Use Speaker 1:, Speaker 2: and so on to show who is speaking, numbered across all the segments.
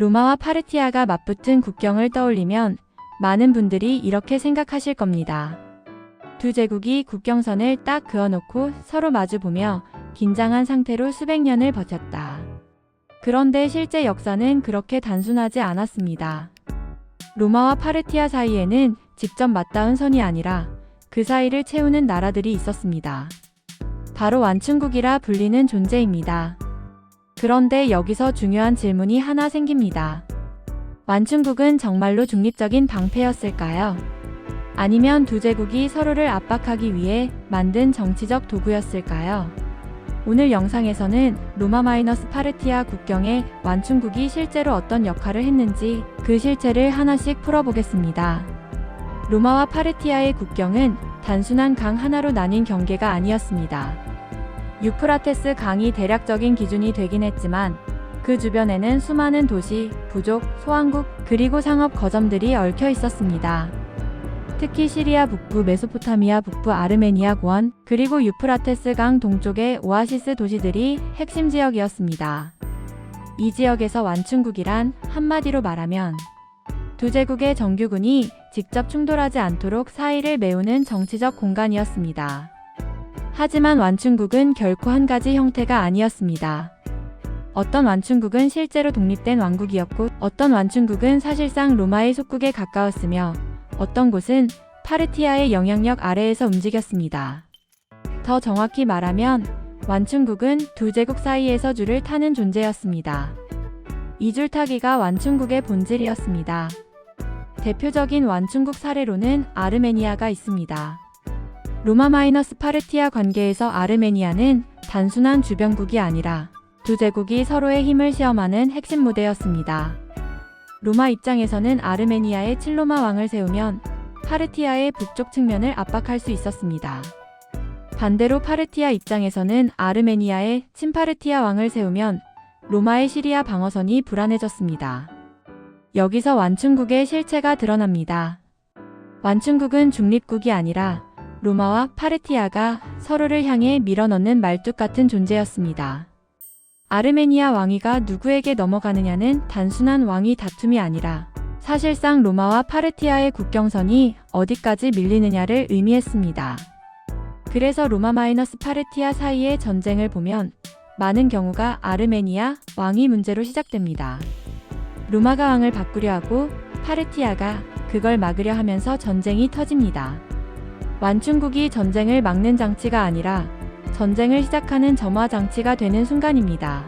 Speaker 1: 로마와 파르티아가 맞붙은 국경을 떠올리면 많은 분들이 이렇게 생각하실 겁니다. 두 제국이 국경선을 딱 그어놓고 서로 마주보며 긴장한 상태로 수백 년을 버텼다. 그런데 실제 역사는 그렇게 단순하지 않았습니다. 로마와 파르티아 사이에는 직접 맞닿은 선이 아니라 그 사이를 채우는 나라들이 있었습니다. 바로 완충국이라 불리는 존재입니다. 그런데 여기서 중요한 질문이 하나 생깁니다. 완충국은 정말로 중립적인 방패였을까요? 아니면 두 제국이 서로를 압박하기 위해 만든 정치적 도구였을까요? 오늘 영상에서는 로마 마이너 스 파르티아 국경에 완충국이 실제로 어떤 역할을 했는지 그 실체를 하나씩 풀어보겠습니다. 로마와 파르티아의 국경은 단순한 강 하나로 나뉜 경계가 아니었습니다. 유프라테스 강이 대략적인 기준이 되긴 했지만 그 주변에는 수많은 도시, 부족, 소왕국, 그리고 상업 거점들이 얽혀 있었습니다. 특히 시리아 북부, 메소포타미아 북부, 아르메니아 고원, 그리고 유프라테스 강 동쪽의 오아시스 도시들이 핵심 지역이었습니다. 이 지역에서 완충국이란 한마디로 말하면 두 제국의 정규군이 직접 충돌하지 않도록 사이를 메우는 정치적 공간이었습니다. 하지만 완충국은 결코 한 가지 형태가 아니었습니다. 어떤 완충국은 실제로 독립된 왕국이었고 어떤 완충국은 사실상 로마의 속국에 가까웠으며 어떤 곳은 파르티아의 영향력 아래에서 움직였습니다. 더 정확히 말하면 완충국은 두 제국 사이에서 줄을 타는 존재였습니다. 이 줄 타기가 완충국의 본질이었습니다. 대표적인 완충국 사례로는 아르메니아가 있습니다. 로마 마이너스 파르티아 관계에서 아르메니아는 단순한 주변국이 아니라 두 제국이 서로의 힘을 시험하는 핵심 무대였습니다. 로마 입장에서는 아르메니아의 칠로마 왕을 세우면 파르티아의 북쪽 측면을 압박할 수 있었습니다. 반대로 파르티아 입장에서는 아르메니아의 친파르티아 왕을 세우면 로마의 시리아 방어선이 불안해졌습니다. 여기서 완충국의 실체가 드러납니다. 완충국은 중립국이 아니라 로마와 파르티아가 서로를 향해 밀어넣는 말뚝 같은 존재였습니다. 아르메니아 왕위가 누구에게 넘어가느냐는 단순한 왕위 다툼이 아니라 사실상 로마와 파르티아의 국경선이 어디까지 밀리느냐를 의미했습니다. 그래서 로마 마이너스 파르티아 사이의 전쟁을 보면 많은 경우가 아르메니아 왕위 문제로 시작됩니다. 로마가 왕을 바꾸려 하고 파르티아가 그걸 막으려 하면서 전쟁이 터집니다. 완충국이 전쟁을 막는 장치가 아니라 전쟁을 시작하는 점화 장치가 되는 순간입니다.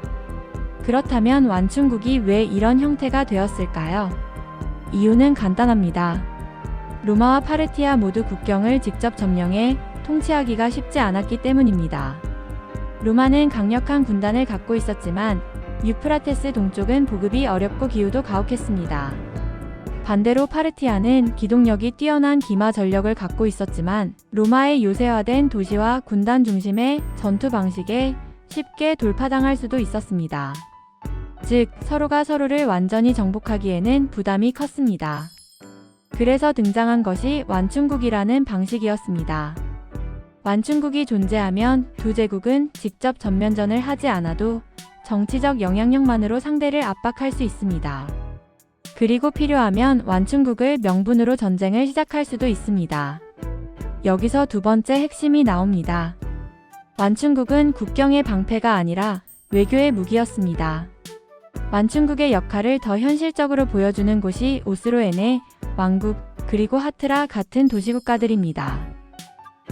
Speaker 1: 그렇다면 완충국이 왜 이런 형태가 되었을까요? 이유는 간단합니다. 로마와 파르티아 모두 국경을 직접 점령해 통치하기가 쉽지 않았기 때문입니다. 로마는 강력한 군단을 갖고 있었지만 유프라테스 동쪽은 보급이 어렵고 기후도 가혹했습니다. 반대로 파르티아는 기동력이 뛰어난 기마 전력을 갖고 있었지만 로마의 요새화된 도시와 군단 중심의 전투 방식에 쉽게 돌파당할 수도 있었습니다. 즉, 서로가 서로를 완전히 정복하기에는 부담이 컸습니다. 그래서 등장한 것이 완충국이라는 방식이었습니다. 완충국이 존재하면 두 제국은 직접 전면전을 하지 않아도 정치적 영향력만으로 상대를 압박할 수 있습니다. 그리고 필요하면 완충국을 명분으로 전쟁을 시작할 수도 있습니다. 여기서 두 번째 핵심이 나옵니다. 완충국은 국경의 방패가 아니라 외교의 무기였습니다. 완충국의 역할을 더 현실적으로 보여주는 곳이 오스로에네, 왕국, 그리고 하트라 같은 도시국가들입니다.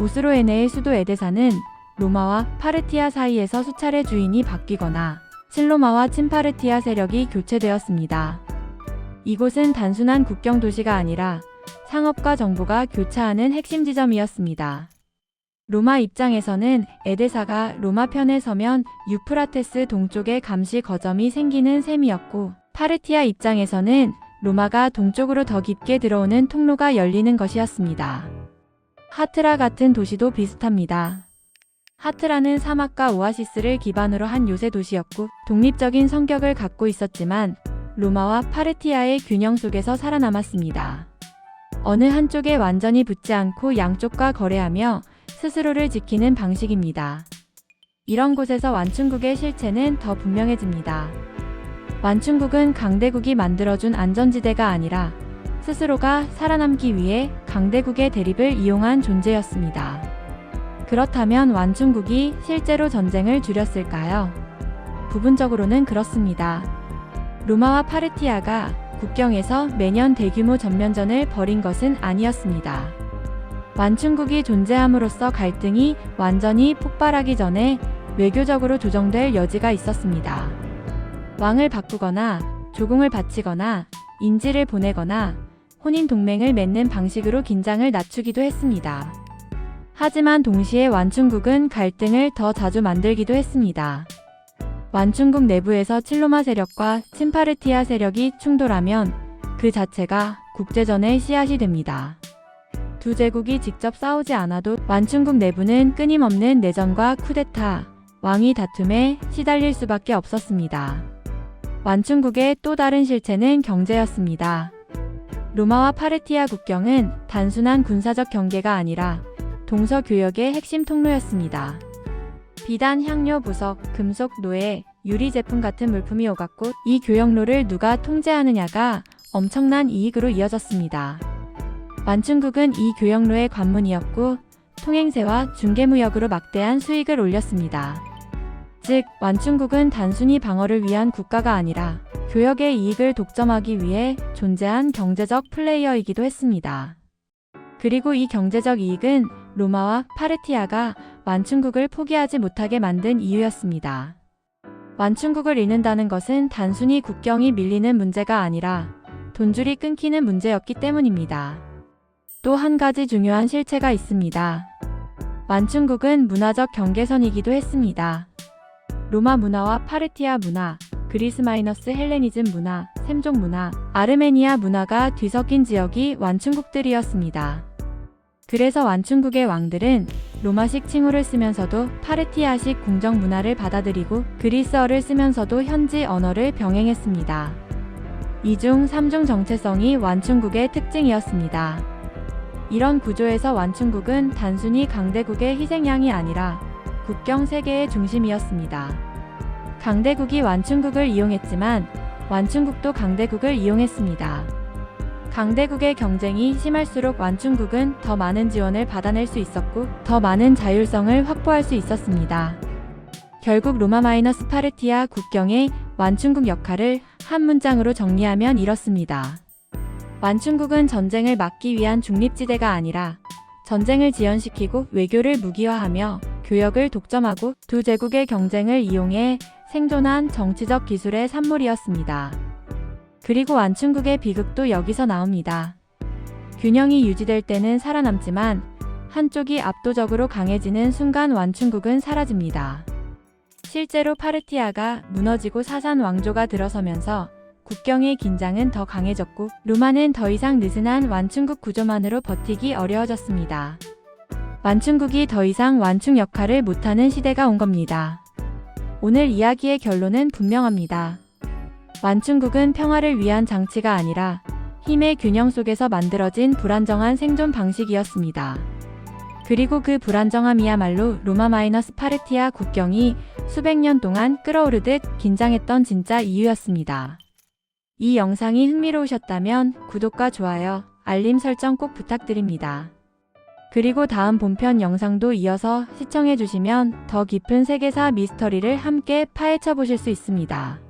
Speaker 1: 오스로에네의 수도 에데사는 로마와 파르티아 사이에서 수차례 주인이 바뀌거나 칠로마와 친파르티아 세력이 교체되었습니다. 이곳은 단순한 국경 도시가 아니라 상업과 정보가 교차하는 핵심 지점이었습니다. 로마 입장에서는 에데사가 로마 편에 서면 유프라테스 동쪽에 감시 거점이 생기는 셈이었고 파르티아 입장에서는 로마가 동쪽으로 더 깊게 들어오는 통로가 열리는 것이었습니다. 하트라 같은 도시도 비슷합니다. 하트라는 사막과 오아시스를 기반으로 한 요새 도시였고 독립적인 성격을 갖고 있었지만 로마와 파르티아의 균형 속에서 살아남았습니다. 어느 한쪽에 완전히 붙지 않고 양쪽과 거래하며 스스로를 지키는 방식입니다. 이런 곳에서 완충국의 실체는 더 분명해집니다. 완충국은 강대국이 만들어준 안전지대가 아니라 스스로가 살아남기 위해 강대국의 대립을 이용한 존재였습니다. 그렇다면 완충국이 실제로 전쟁을 줄였을까요? 부분적으로는 그렇습니다. 로마와 파르티아가 국경에서 매년 대규모 전면전을 벌인 것은 아니었습니다. 완충국이 존재함으로써 갈등이 완전히 폭발하기 전에 외교적으로 조정될 여지가 있었습니다. 왕을 바꾸거나 조공을 바치거나 인지를 보내거나 혼인 동맹을 맺는 방식으로 긴장을 낮추기도 했습니다. 하지만 동시에 완충국은 갈등을 더 자주 만들기도 했습니다. 완충국 내부에서 칠로마 세력과 침파르티아 세력이 충돌하면 그 자체가 국제전의 씨앗이 됩니다. 두 제국이 직접 싸우지 않아도 완충국 내부는 끊임없는 내전과 쿠데타, 왕위 다툼에 시달릴 수밖에 없었습니다. 완충국의 또 다른 실체는 경제였습니다. 로마와 파르티아 국경은 단순한 군사적 경계가 아니라 동서 교역의 핵심 통로였습니다. 비단, 향료, 부석, 금속, 노예, 유리 제품 같은 물품이 오갔고 이 교역로를 누가 통제하느냐가 엄청난 이익으로 이어졌습니다. 완충국은 이 교역로의 관문이었고 통행세와 중개무역으로 막대한 수익을 올렸습니다. 즉, 완충국은 단순히 방어를 위한 국가가 아니라 교역의 이익을 독점하기 위해 존재한 경제적 플레이어이기도 했습니다. 그리고 이 경제적 이익은 로마와 파르티아가 완충국을 포기하지 못하게 만든 이유였습니다. 완충국을 잃는다는 것은 단순히 국경이 밀리는 문제가 아니라 돈줄이 끊기는 문제였기 때문입니다. 또 한 가지 중요한 실체가 있습니다. 완충국은 문화적 경계선이기도 했습니다. 로마 문화와 파르티아 문화, 그리스 마이너스 헬레니즘 문화, 샘족 문화, 아르메니아 문화가 뒤섞인 지역이 완충국들이었습니다. 그래서 완충국의 왕들은 로마식 칭호를 쓰면서도 파르티아식 궁정 문화를 받아들이고 그리스어를 쓰면서도 현지 언어를 병행했습니다. 이중 삼중 정체성이 완충국의 특징이었습니다. 이런 구조에서 완충국은 단순히 강대국의 희생양이 아니라 국경 세계의 중심이었습니다. 강대국이 완충국을 이용했지만 완충국도 강대국을 이용했습니다. 강대국의 경쟁이 심할수록 완충국은 더 많은 지원을 받아낼 수 있었고 더 많은 자율성을 확보할 수 있었습니다. 결국 로마 마이너 스 파르티아 국경의 완충국 역할을 한 문장으로 정리하면 이렇습니다. 완충국은 전쟁을 막기 위한 중립지대가 아니라 전쟁을 지연시키고 외교를 무기화하며 교역을 독점하고 두 제국의 경쟁을 이용해 생존한 정치적 기술의 산물이었습니다. 그리고 완충국의 비극도 여기서 나옵니다. 균형이 유지될 때는 살아남지만 한쪽이 압도적으로 강해지는 순간 완충국은 사라집니다. 실제로 파르티아가 무너지고 사산 왕조가 들어서면서 국경의 긴장은 더 강해졌고 로마는 더 이상 느슨한 완충국 구조만으로 버티기 어려워졌습니다. 완충국이 더 이상 완충 역할을 못하는 시대가 온 겁니다. 오늘 이야기의 결론은 분명합니다. 완충국은 평화를 위한 장치가 아니라 힘의 균형 속에서 만들어진 불안정한 생존 방식이었습니다. 그리고 그 불안정함이야말로 로마 마이너 스 파르티아 국경이 수백 년 동안 끓어오르듯 긴장했던 진짜 이유였습니다. 이 영상이 흥미로우셨다면 구독과 좋아요, 알림 설정 꼭 부탁드립니다. 그리고 다음 본편 영상도 이어서 시청해주시면 더 깊은 세계사 미스터리를 함께 파헤쳐 보실 수 있습니다.